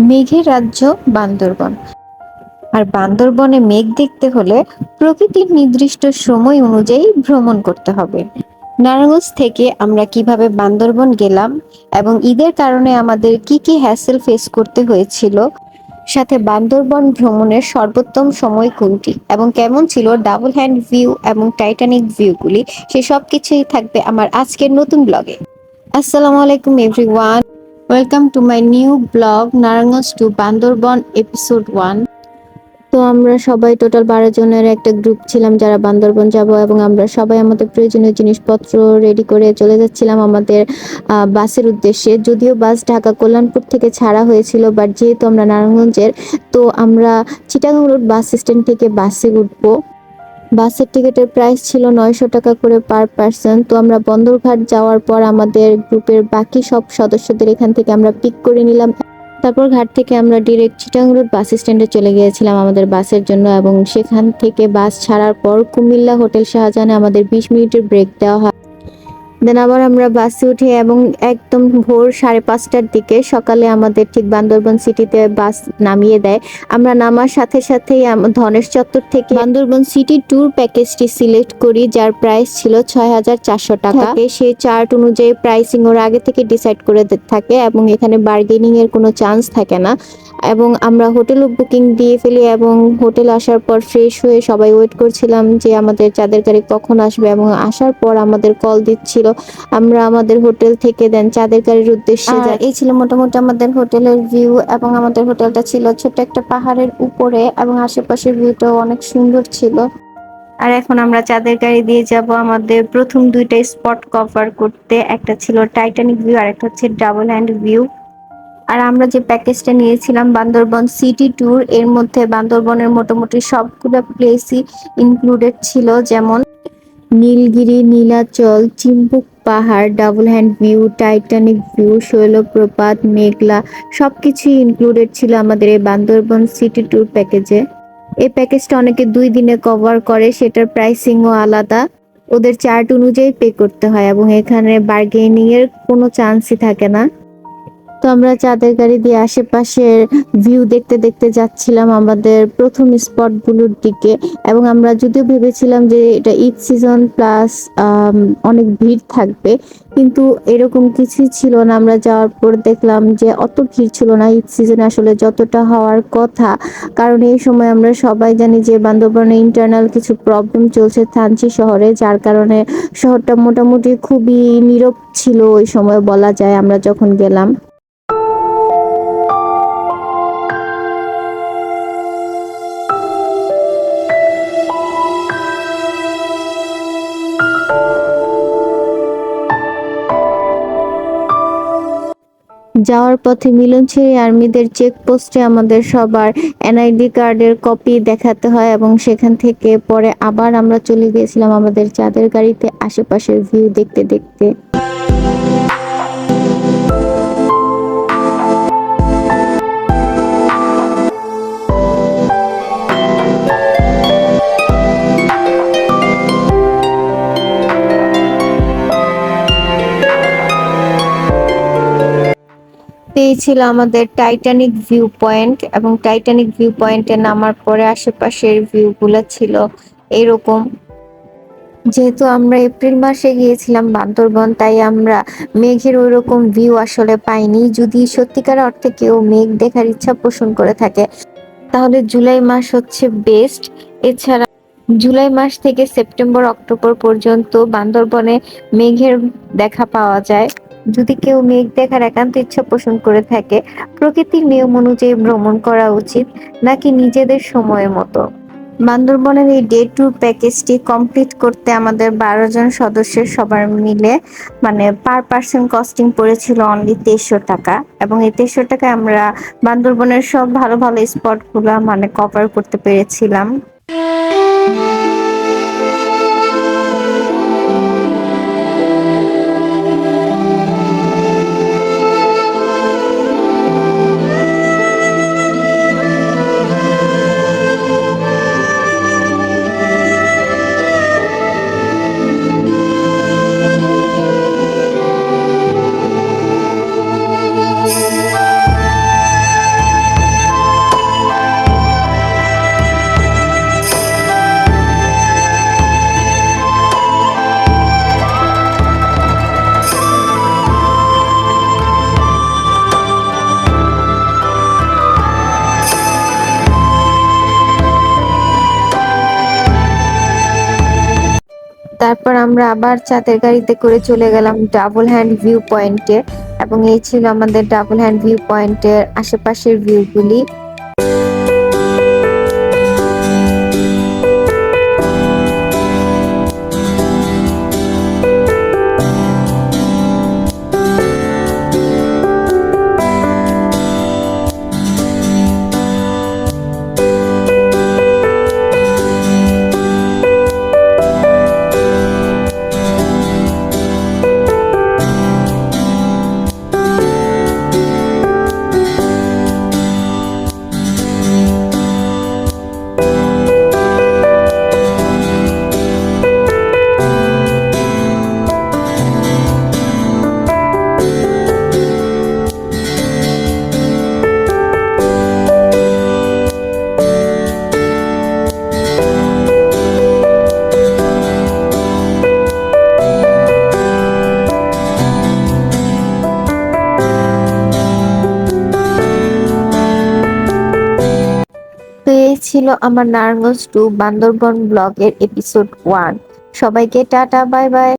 মেঘের রাজ্য বান্দরবন। আর বান্দরবনে মেঘ দেখতে হলে প্রকৃতির নির্দিষ্ট সময় অনুযায়ী ভ্রমণ করতে হবে। নারায়ণগঞ্জ থেকে আমরা কীভাবে বান্দরবন গেলাম এবং ঈদের কারণে আমাদের কি কি হ্যাসেল ফেস করতে হয়েছিল, সাথে বান্দরবন ভ্রমণের সর্বোত্তম সময় কোনটি এবং কেমন ছিল ডাবল হ্যান্ড ভিউ এবং টাইটানিক ভিউগুলি সে সব কিছুই থাকবে আমার আজকের নতুন ব্লগে আসসালামু আলাইকুম everyone welcome to my new blog Narayanganj to Bandarban episode one তো আমরা সবাই টোটাল বারো জনের একটা গ্রুপ ছিলাম যারা বান্দরবন যাব এবং আমরা সবাই আমাদের প্রয়োজনীয় জিনিসপত্র রেডি করে চলে যাচ্ছিলাম আমাদের বাসের উদ্দেশ্যে। যদিও বাস ঢাকা কল্যাণপুর থেকে ছাড়া হয়েছিল বাট যেহেতু আমরা নারায়ণগঞ্জের, তো আমরা চিটাগাং রোড বাস স্ট্যান্ড থেকে বাসে উঠবো। বাসের টিকিটের প্রাইস ছিল নয়শো টাকা করে পার পার্সন। তো আমরা বন্দরঘাট যাওয়ার পর আমাদের গ্রুপের বাকি সব সদস্যদের এখান থেকে আমরা পিক করে নিলাম। তারপর ঘাট থেকে আমরা ডিরেক্ট চিটাং রোড বাস স্ট্যান্ডে চলে গিয়েছিলাম আমাদের বাসের জন্য এবং সেখান থেকে বাস ছাড়ার পর কুমিল্লা হোটেল শাহজাহানে আমাদের বিশ মিনিটের ব্রেক দেওয়া হয়। দেন আবার আমরা বাসে উঠি এবং একদম ভোর সাড়ে পাঁচটার দিকে সকালে আমাদের ঠিক বান্দরবন সিটিতে বাস নামিয়ে দেয়। আমরা নামার সাথে সাথেই ধনেশ চত্বর থেকে বান্দরবন সিটি ট্যুর প্যাকেজটি সিলেক্ট করি যার প্রাইস ছিল ছয় হাজার চারশো টাকা। সেই চার্ট অনুযায়ী প্রাইসিং ওরা আগে থেকে ডিসাইড করে থাকে এবং এখানে বার্গেনিং এর কোনো চান্স থাকে না। এবং আমরা হোটেলও বুকিং দিয়ে ফেলি এবং হোটেল আসার পর ফ্রেশ হয়ে সবাই ওয়েট করছিলাম যে আমাদের চাঁদের গাড়ি কখন আসবে এবং আসার পর আমাদের কল দিচ্ছিল। আমরা আমাদের হোটেল থেকে দেন চাঁদের গাড়ির উদ্দেশ্যে যাই। এই ছিল মোটামুটি আমাদের হোটেলের ভিউ এবং আমাদের হোটেলটা ছিল ছোট একটা পাহাড়ের উপরে এবং আশেপাশের ভিউটাও অনেক সুন্দর ছিল। আর এখন আমরা চাঁদের গাড়ি দিয়ে যাব আমাদের প্রথম দুইটা স্পট কভার করতে। একটা ছিল টাইটানিক ভিউ আর একটা হচ্ছে ডাবল হ্যান্ড ভিউ আর আমরা যে প্যাকেজটা নিয়েছিলাম বান্দরবন সিটি ট্যুর এর মধ্যে বান্দরবনের মোটামুটি সবগুলো প্লেসই ইনক্লুডেড ছিল, যেমন নীলগিরি, নীলাচল, চিম্বুক পাহাড় double hand view Titanic view Shoilopropat, Meghla, সবকিছুই ইনক্লুডেড ছিল আমাদের এই বান্দরবন সিটি ট্যুর প্যাকেজে এই প্যাকেজটা অনেকে দুই দিনে কভার করে, সেটার প্রাইসিংও আলাদা। ওদের চার্ট অনুযায়ী পে করতে হয় এবং এখানে বার্গেনিংয়ের কোনো চান্সই থাকে না। তো আমরা চাঁদের গাড়ি দিয়ে আশেপাশের ভিউ দেখতে দেখতে যাচ্ছিলাম আমাদের প্রথম স্পটগুলোর দিকে। এবং আমরা যদিও ভেবেছিলাম যে এটা ঈদ সিজন প্লাস অনেক ভিড় থাকবে। কিন্তু এরকম কিছুই ছিল না। আমরা যাওয়ার পর দেখলাম যে অত ভিড় ছিল না ঈদ সিজনে আসলে যতটা হওয়ার কথা। কারণ এই সময় আমরা সবাই জানি যে বান্দরবনে ইন্টারনাল কিছু প্রবলেম চলছে থানচি শহরে, যার কারণে শহরটা মোটামুটি খুবই নীরব ছিল ওই সময় বলা যায় আমরা যখন গেলাম। যাওয়ার পথে মিলনছড়ি আর্মিদের চেকপোস্টে আমাদের সবার এনআইডি কার্ডের কপি দেখাতে হয় এবং সেখান থেকে পরে আবার আমরা চলে গিয়েছিলাম আমাদের চাঁদের গাড়িতে আশেপাশের ভিউ দেখতে দেখতে। ছিল আমাদের টাইটানিক ভিউ পয়েন্ট এবং টাইটানিক ভিউ পয়েন্টে নামার পরে আশেপাশের ভিউগুলো ছিল এরকম। যেহেতু আমরা এপ্রিল মাসে গিয়েছিলাম বান্দরবন, তাই আমরা মেঘের ওইরকম ভিউ আসলে পাইনি। যদি সত্যিকার অর্থে কেউ মেঘ দেখার ইচ্ছা পোষণ করে থাকে, তাহলে জুলাই মাস হচ্ছে বেস্ট এছাড়া জুলাই মাস থেকে সেপ্টেম্বর অক্টোবর পর্যন্ত বান্দরবনে মেঘের দেখা পাওয়া যায়। যদি কেউ মেঘ দেখার একান্ত ইচ্ছা পোষণ করে থাকে, প্রকৃতির নিয়ম অনুযায়ী ভ্রমণ করা উচিত নাকি নিজেদের সময় মতো? বান্দরবনের এই ডে টু প্যাকেজটি কমপ্লিট করতে আমাদের বারো জন সদস্যের সবার মিলে মানে পার পার্সন কস্টিং পড়েছিল অনলি তেইশশো টাকা। এবং এই তেইশশো টাকায় আমরা বান্দরবনের সব ভালো ভালো স্পটগুলো মানে কভার করতে পেরেছিলাম। তারপর আমরা আবার চাঁদের গাড়িতে করে চলে গেলাম ডাবল হ্যান্ড ভিউ পয়েন্টে এবং এই ছিল আমাদের ডাবল হ্যান্ড ভিউ পয়েন্টের আশেপাশের ভিউগুলি ছিল আমার নারায়ণগঞ্জ টু বান্দরবন ব্লগের এপিসোড ওয়ান সবাইকে টাটা বাই বাই।